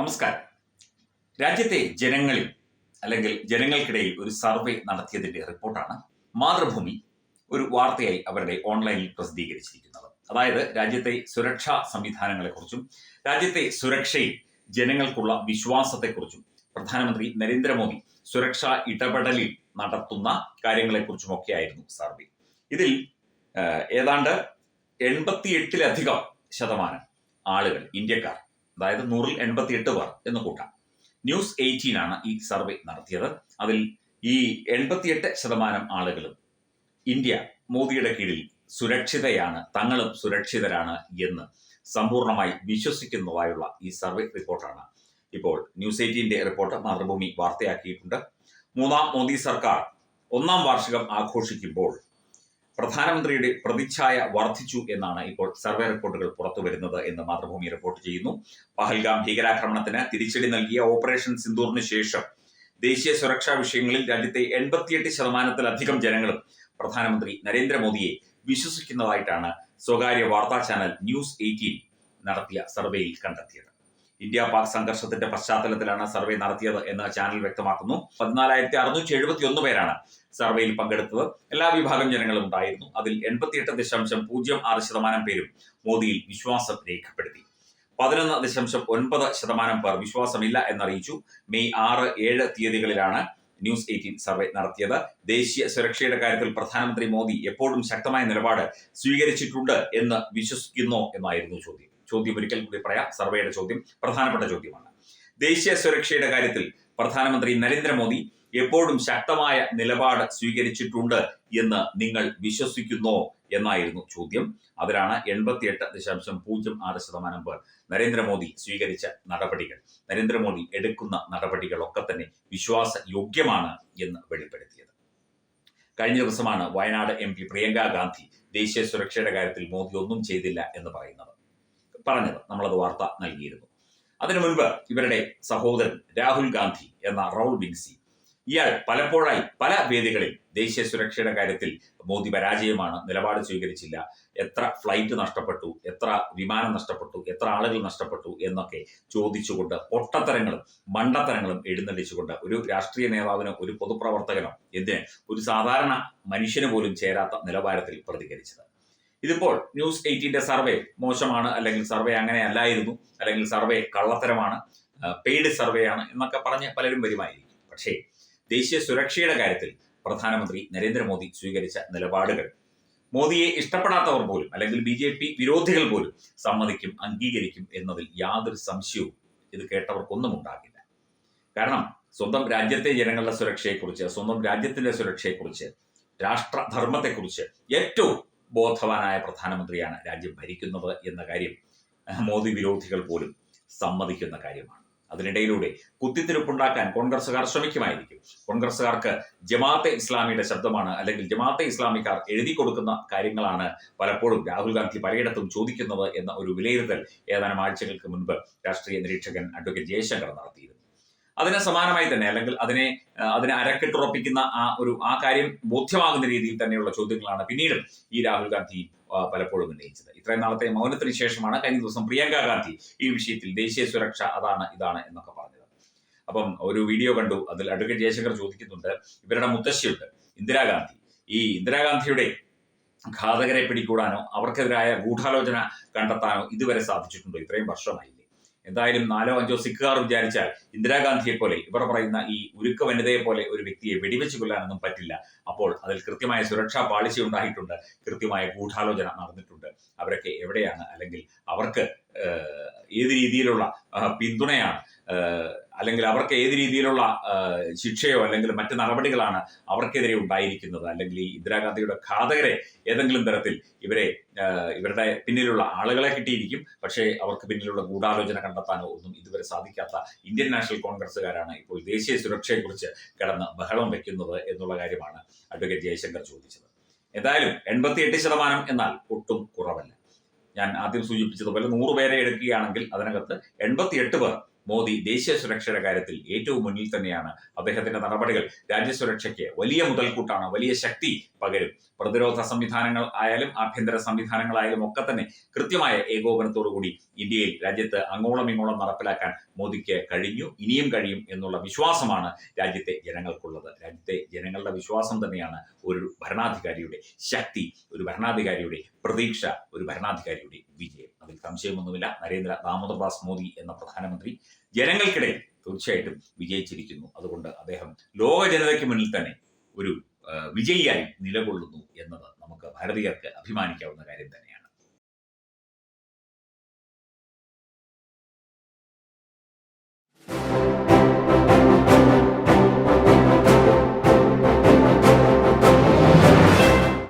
നമസ്കാരം. രാജ്യത്തെ ജനങ്ങളിൽ അല്ലെങ്കിൽ ജനങ്ങൾക്കിടയിൽ ഒരു സർവേ നടത്തിയതിന്റെ റിപ്പോർട്ടാണ് മാതൃഭൂമി ഒരു വാർത്തയായി അവരുടെ ഓൺലൈനിൽ പ്രസിദ്ധീകരിച്ചിരിക്കുന്നത്. അതായത് രാജ്യത്തെ സുരക്ഷാ സംവിധാനങ്ങളെക്കുറിച്ചും രാജ്യത്തെ സുരക്ഷയിൽ ജനങ്ങൾക്കുള്ള വിശ്വാസത്തെക്കുറിച്ചും പ്രധാനമന്ത്രി നരേന്ദ്രമോദി സുരക്ഷാ ഇടപെടലിൽ നടത്തുന്ന കാര്യങ്ങളെക്കുറിച്ചുമൊക്കെയായിരുന്നു സർവേ. ഇതിൽ ഏതാണ്ട് എൺപത്തിയെട്ടിലധികം ശതമാനം ആളുകൾ ഇന്ത്യക്കാർ അതായത് നൂറിൽ എൺപത്തി എട്ട് പേർ എന്ന് കൂട്ടാം. ന്യൂസ് എയ്റ്റീൻ ആണ് ഈ സർവേ നടത്തിയത്. അതിൽ ഈ എൺപത്തിയെട്ട് ശതമാനം ആളുകളും ഇന്ത്യ മോദിയുടെ കീഴിൽ സുരക്ഷിതയാണ് തങ്ങളും സുരക്ഷിതരാണ് എന്ന് സമ്പൂർണമായി വിശ്വസിക്കുന്നതായുള്ള ഈ സർവേ റിപ്പോർട്ടാണ് ഇപ്പോൾ ന്യൂസ് എയ്റ്റീന്റെ റിപ്പോർട്ട് മാതൃഭൂമി വാർത്തയാക്കിയിട്ടുണ്ട്. മൂന്നാം മോദി സർക്കാർ ഒന്നാം വാർഷികം ആഘോഷിക്കുമ്പോൾ പ്രധാനമന്ത്രിയുടെ പ്രതിച്ഛായ വർദ്ധിച്ചു എന്നാണ് ഇപ്പോൾ സർവേ റിപ്പോർട്ടുകൾ പുറത്തു വരുന്നത് എന്ന് മാതൃഭൂമി റിപ്പോർട്ട് ചെയ്യുന്നു. പഹൽഗാം ഭീകരാക്രമണത്തിന് തിരിച്ചടി നൽകിയ ഓപ്പറേഷൻ സിന്ദൂറിന് ശേഷം ദേശീയ സുരക്ഷാ വിഷയങ്ങളിൽ രാജ്യത്തെ എൺപത്തിയെട്ട് ശതമാനത്തിലധികം ജനങ്ങളും പ്രധാനമന്ത്രി നരേന്ദ്രമോദിയെ വിശ്വസിക്കുന്നതായിട്ടാണ് സ്വകാര്യ വാർത്താ ചാനൽ ന്യൂസ് എയ്റ്റീൻ നടത്തിയ സർവേയിൽ കണ്ടെത്തിയത്. ഇന്ത്യ പാക് സംഘർഷത്തിന്റെ പശ്ചാത്തലത്തിലാണ് സർവേ നടത്തിയത് എന്ന് ചാനൽ വ്യക്തമാക്കുന്നു. പതിനാലായിരത്തി അറുന്നൂറ്റി എഴുപത്തി ഒന്ന് പേരാണ് സർവേയിൽ പങ്കെടുത്തത്. എല്ലാ വിഭാഗം ജനങ്ങളും ഉണ്ടായിരുന്നു. അതിൽ എൺപത്തിയെട്ട് ദശാംശം പൂജ്യം ആറ് ശതമാനം പേരും മോദിയിൽ വിശ്വാസം രേഖപ്പെടുത്തി. പതിനൊന്ന് ദശാംശം ഒൻപത് ശതമാനം പേർ വിശ്വാസമില്ല എന്നറിയിച്ചു. മെയ് ആറ് ഏഴ് തീയതികളിലാണ് ന്യൂസ് എയ്റ്റീൻ സർവേ നടത്തിയത്. ദേശീയ സുരക്ഷയുടെ കാര്യത്തിൽ പ്രധാനമന്ത്രി മോദി എപ്പോഴും ശക്തമായ നിലപാട് സ്വീകരിച്ചിട്ടുണ്ട് എന്ന് വിശ്വസിക്കുന്നോ എന്നായിരുന്നു ചോദ്യം. ചോദ്യം ഒരിക്കൽ കൂടി പറയാം. സർവേയുടെ ചോദ്യം പ്രധാനപ്പെട്ട ചോദ്യമാണ്. ദേശീയ സുരക്ഷയുടെ കാര്യത്തിൽ പ്രധാനമന്ത്രി നരേന്ദ്രമോദി എപ്പോഴും ശക്തമായ നിലപാട് സ്വീകരിച്ചിട്ടുണ്ട് എന്ന് നിങ്ങൾ വിശ്വസിക്കുന്നോ എന്നായിരുന്നു ചോദ്യം. അതിലാണ് എൺപത്തിയെട്ട് ദശാംശം പൂജ്യം ആറ് ശതമാനം പേർ നരേന്ദ്രമോദി സ്വീകരിച്ച നടപടികൾ. നരേന്ദ്രമോദി എടുക്കുന്ന നടപടികളൊക്കെ തന്നെ വിശ്വാസയോഗ്യമാണ് എന്ന് വെളിപ്പെടുത്തിയത്. കഴിഞ്ഞ ദിവസമാണ് വയനാട് എം പി പ്രിയങ്ക ഗാന്ധി ദേശീയ സുരക്ഷയുടെ കാര്യത്തിൽ മോദി ഒന്നും ചെയ്തില്ല എന്ന് പറയുന്നത്. പറഞ്ഞത്. നമ്മളത് വാർത്ത നൽകിയിരുന്നു. അതിനു മുൻപ് ഇവരുടെ സഹോദരൻ രാഹുൽ ഗാന്ധി എന്ന റൗൾ ബിൻസി ഇയാൾ പലപ്പോഴായി പല വേദികളിൽ ദേശീയ സുരക്ഷയുടെ കാര്യത്തിൽ മോദി പരാജയമാണ് നിലപാട് സ്വീകരിച്ചില്ല എത്ര ഫ്ലൈറ്റ് നഷ്ടപ്പെട്ടു എത്ര വിമാനം നഷ്ടപ്പെട്ടു എത്ര ആളുകൾ നഷ്ടപ്പെട്ടു എന്നൊക്കെ ചോദിച്ചുകൊണ്ട് പൊട്ടത്തരങ്ങളും മണ്ടത്തരങ്ങളും എഴുന്നള്ളിച്ചുകൊണ്ട് ഒരു രാഷ്ട്രീയ നേതാവിനോ ഒരു പൊതുപ്രവർത്തകനോ എന്തിന് ഒരു സാധാരണ മനുഷ്യന് പോലും ചേരാത്ത നിലവാരത്തിൽ പ്രതികരിച്ചത്. ഇതിപ്പോൾ ന്യൂസ് എയ്റ്റീന്റെ സർവേ മോശമാണ് അല്ലെങ്കിൽ സർവേ അങ്ങനെ അല്ലായിരുന്നു അല്ലെങ്കിൽ സർവേ കള്ളത്തരമാണ് പെയ്ഡ് സർവേ ആണ് എന്നൊക്കെ പറഞ്ഞ് പലരും വരുമായിരിക്കും. പക്ഷേ ദേശീയ സുരക്ഷയുടെ കാര്യത്തിൽ പ്രധാനമന്ത്രി നരേന്ദ്രമോദി സ്വീകരിച്ച നിലപാടുകൾ. മോദിയെ ഇഷ്ടപ്പെടാത്തവർ പോലും അല്ലെങ്കിൽ ബി ജെ പി വിരോധികൾ പോലും സമ്മതിക്കും അംഗീകരിക്കും എന്നതിൽ യാതൊരു സംശയവും ഇത് കേട്ടവർക്കൊന്നും ഉണ്ടാകില്ല. കാരണം സ്വന്തം രാജ്യത്തെ ജനങ്ങളുടെ സുരക്ഷയെക്കുറിച്ച് സ്വന്തം രാജ്യത്തിന്റെ സുരക്ഷയെക്കുറിച്ച് രാഷ്ട്രധർമ്മത്തെക്കുറിച്ച് ഏറ്റവും ബോധവാനായ പ്രധാനമന്ത്രിയാണ് രാജ്യം ഭരിക്കുന്നത് എന്ന കാര്യം മോദി വിരോധികൾ പോലും സമ്മതിക്കുന്ന കാര്യമാണ്. അതിനിടയിലൂടെ കുത്തിത്തിരിപ്പുണ്ടാക്കാൻ കോൺഗ്രസുകാർ ശ്രമിക്കുമായിരിക്കും. കോൺഗ്രസുകാർക്ക് ജമാഅത്തെ ഇസ്ലാമിയുടെ ശബ്ദമാണ് അല്ലെങ്കിൽ ജമാഅത്തെ ഇസ്ലാമിക്കാർ എഴുതി കൊടുക്കുന്ന കാര്യങ്ങളാണ് പലപ്പോഴും രാഹുൽ ഗാന്ധി പലയിടത്തും ചോദിക്കുന്നത് എന്ന ഒരു വിലയിരുത്തൽ ഏതാനും ആഴ്ചകൾക്ക് മുൻപ് രാഷ്ട്രീയ നിരീക്ഷകൻ അഡ്വക്കേറ്റ് ജയശങ്കർ നടത്തിയിരുന്നു. അതിന് സമാനമായി തന്നെ അല്ലെങ്കിൽ അതിനെ അതിനെ അരക്കെട്ടുറപ്പിക്കുന്ന ആ ഒരു ആ കാര്യം ബോധ്യമാകുന്ന രീതിയിൽ തന്നെയുള്ള ചോദ്യങ്ങളാണ് പിന്നീട് ഈ രാഹുൽ ഗാന്ധി പലപ്പോഴും ഉന്നയിച്ചത്. ഇത്രയും നാളത്തെ മൗനത്തിന് ശേഷമാണ് കഴിഞ്ഞ ദിവസം പ്രിയങ്ക ഗാന്ധി ഈ വിഷയത്തിൽ ദേശീയ സുരക്ഷ അതാണ് ഇതാണ് എന്നൊക്കെ പറഞ്ഞത്. അപ്പം ഒരു വീഡിയോ കണ്ടു അതിൽ അഡ്വക്കേറ്റ് ജയശങ്കർ ചോദിക്കുന്നുണ്ട് ഇവരുടെ മുത്തശ്ശിയുണ്ട് ഇന്ദിരാഗാന്ധി ഈ ഇന്ദിരാഗാന്ധിയുടെ ഘാതകരെ പിടികൂടാനോ അവർക്കെതിരായ ഗൂഢാലോചന കണ്ടെത്താനോ ഇതുവരെ സാധിച്ചിട്ടുണ്ടോ? ഇത്രയും വർഷമായില്ലേ എന്തായാലും നാലോ അഞ്ചോ സിഖുകാർ വിചാരിച്ചാൽ ഇന്ദിരാഗാന്ധിയെ പോലെ ഇവർ പറയുന്ന ഈ ഉരുക്ക വനിതയെ പോലെ ഒരു വ്യക്തിയെ വെടിവെച്ച് കൊല്ലാനൊന്നും പറ്റില്ല. അപ്പോൾ അതിൽ കൃത്യമായ സുരക്ഷാ പാളിച്ച ഉണ്ടായിട്ടുണ്ട്. കൃത്യമായ ഗൂഢാലോചന നടന്നിട്ടുണ്ട്. അവരൊക്കെ എവിടെയാണ്? അല്ലെങ്കിൽ അവർക്ക് ഏത് രീതിയിലുള്ള പിന്തുണയാണ് അല്ലെങ്കിൽ അവർക്ക് ഏത് രീതിയിലുള്ള ശിക്ഷയോ അല്ലെങ്കിൽ മറ്റ് നടപടികളാണ് അവർക്കെതിരെ ഉണ്ടായിരിക്കുന്നത്. അല്ലെങ്കിൽ ഈ ഇന്ദിരാഗാന്ധിയുടെ ഘാതകരെ ഏതെങ്കിലും തരത്തിൽ ഇവരെ ഇവരുടെ പിന്നിലുള്ള ആളുകളെ കിട്ടിയിരിക്കും. പക്ഷേ അവർക്ക് പിന്നിലുള്ള ഗൂഢാലോചന കണ്ടെത്താനോ ഒന്നും ഇതുവരെ സാധിക്കാത്ത ഇന്ത്യൻ നാഷണൽ കോൺഗ്രസ്സുകാരാണ് ഇപ്പോൾ ദേശീയ സുരക്ഷയെക്കുറിച്ച് കിടന്ന് ബഹളം വെക്കുന്നത് എന്നുള്ള കാര്യമാണ് അഡ്വക്കേറ്റ് ജയശങ്കർ ചോദിച്ചത്. എന്തായാലും എൺപത്തിയെട്ട് ശതമാനം എന്നാൽ ഒട്ടും കുറവല്ല. ഞാൻ ആദ്യം സൂചിപ്പിച്ചതുപോലെ നൂറ് പേരെ എടുക്കുകയാണെങ്കിൽ അതിനകത്ത് എൺപത്തിയെട്ട് പേർ മോദി ദേശീയ സുരക്ഷയുടെ കാര്യത്തിൽ ഏറ്റവും മുന്നിൽ തന്നെയാണ് അദ്ദേഹത്തിന്റെ നടപടികൾ. രാജ്യസുരക്ഷയ്ക്ക് വലിയ മുതൽക്കൂട്ടാണ് വലിയ ശക്തി പകരും. പ്രതിരോധ സംവിധാനങ്ങൾ ആയാലും ആഭ്യന്തര സംവിധാനങ്ങളായാലും ഒക്കെ തന്നെ കൃത്യമായ ഏകോപനത്തോടുകൂടി ഇന്ത്യയിൽ രാജ്യത്ത് അങ്ങോളം ഇങ്ങോളം നടപ്പിലാക്കാൻ മോദിക്ക് കഴിഞ്ഞു ഇനിയും കഴിയും എന്നുള്ള വിശ്വാസമാണ് രാജ്യത്തെ ജനങ്ങൾക്കുള്ളത്. രാജ്യത്തെ ജനങ്ങളുടെ വിശ്വാസം തന്നെയാണ് ഒരു ഭരണാധികാരിയുടെ ശക്തി ഒരു ഭരണാധികാരിയുടെ പ്രതീക്ഷ ഒരു ഭരണാധികാരിയുടെ വിജയം. അതിൽ സംശയമൊന്നുമില്ല. നരേന്ദ്ര ദാമോദർദാസ് മോദി എന്ന പ്രധാനമന്ത്രി ജനങ്ങൾക്കിടയിൽ തീർച്ചയായിട്ടും വിജയിച്ചിരിക്കുന്നു. അതുകൊണ്ട് അദ്ദേഹം ലോക ജനതയ്ക്ക് മുന്നിൽ തന്നെ ഒരു വിജയിയായി നിലകൊള്ളുന്നു എന്നത് നമുക്ക് ഭാരതീയർക്ക് അഭിമാനിക്കാവുന്ന കാര്യം തന്നെ